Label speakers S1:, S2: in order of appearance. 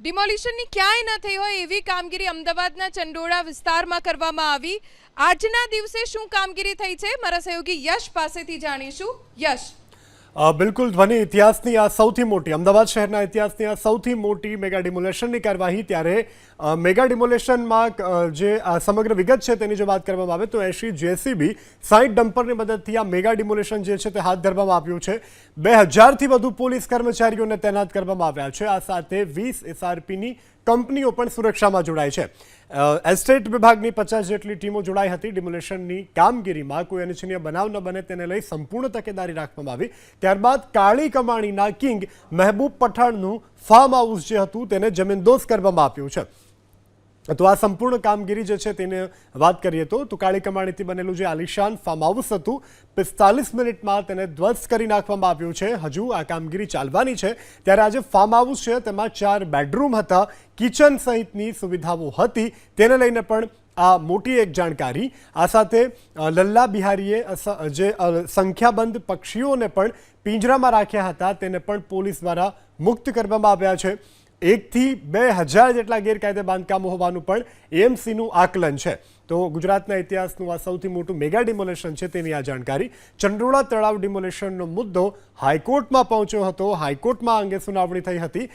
S1: ડિમોલિશનની ક્યાંય ન થઈ હોય એવી કામગીરી અમદાવાદના ચંડોળા વિસ્તારમાં કરવામાં આવી. આજના દિવસે શું કામગીરી થઈ છે? મારા સહયોગી યશ પાસેથી જાણીશું. યશ.
S2: બિલકુલ ધ્વનિ ઇતિહાસની આ સૌથી મોટી, અમદાવાદ શહેરના ઇતિહાસની આ સૌથી મોટી મેગા ડિમોલેશનની કાર્યવાહી ત્યારે મેગા ડિમોલેશનમાં જે સમગ્ર વિગત છે તેની જો વાત કરવામાં આવે તો એંશી જેસીબી સાઈઠ ડમ્પરની મદદથી આ મેગા ડિમોલેશન જે છે તે હાથ ધરવામાં આવ્યું છે. બે હજારથી વધુ પોલીસ કર્મચારીઓને તૈનાત કરવામાં આવ્યા છે. આ સાથે વીસ એસઆરપીની કંપનીઓ પણ સુરક્ષામાં જોડાય છે. એસ્ટેટ વિભાગની પચાસ જેટલી ટીમો જોડાઈ હતી. ડિમોલેશનની કામગીરીમાં કોઈ અનિચ્છનીય બનાવ ન બને તેને લઈ સંપૂર્ણ તકેદારી રાખવામાં આવી. ત્યારબાદ કાળી કમાણીના કિંગ મહેબૂબ પઠાણનું ફાર્મ હાઉસ જે હતું તેને જમીનદોસ્ત કરવામાં આપ્યું છે. તો આ સંપૂર્ણ કામગીરી જે છે તેને વાત કરીએ તો કાળી કમાણીથી બનેલું જે આલિશાન ફાર્મ હાઉસ હતું, પિસ્તાલીસ મિનિટમાં તેને ધ્વસ્ત કરી નાખવામાં આવ્યું છે. હજુ આ કામગીરી ચાલવાની છે. ત્યારે આજે ફાર્મ હાઉસ છે, તેમાં ચાર બેડરૂમ હતા. કિચન સહિતની સુવિધાઓ હતી. તેને લઈને પણ આ મોટી એક જાણકારી. આ સાથે લલ્લા બિહારીએ જે સંખ્યાબંધ પક્ષીઓને પણ પિંજરામાં રાખ્યા હતા, તેને પણ પોલીસ દ્વારા મુક્ત કરવામાં આવ્યા છે. એકથી બે હજાર જેટલા ગેરકાયદે બાંધકામો હોવાનું પણ એએમસીનું આકલન છે. તો ગુજરાતના ઇતિહાસનું આ સૌથી મોટું મેગા ડિમોલેશન છે તેની આ જાણકારી. ચંડોળા તળાવ ડિમોલેશનનો મુદ્દો હાઈકોર્ટમાં પહોંચ્યો હતો. હાઈકોર્ટમાં અંગે સુનાવણી થઈ હતી.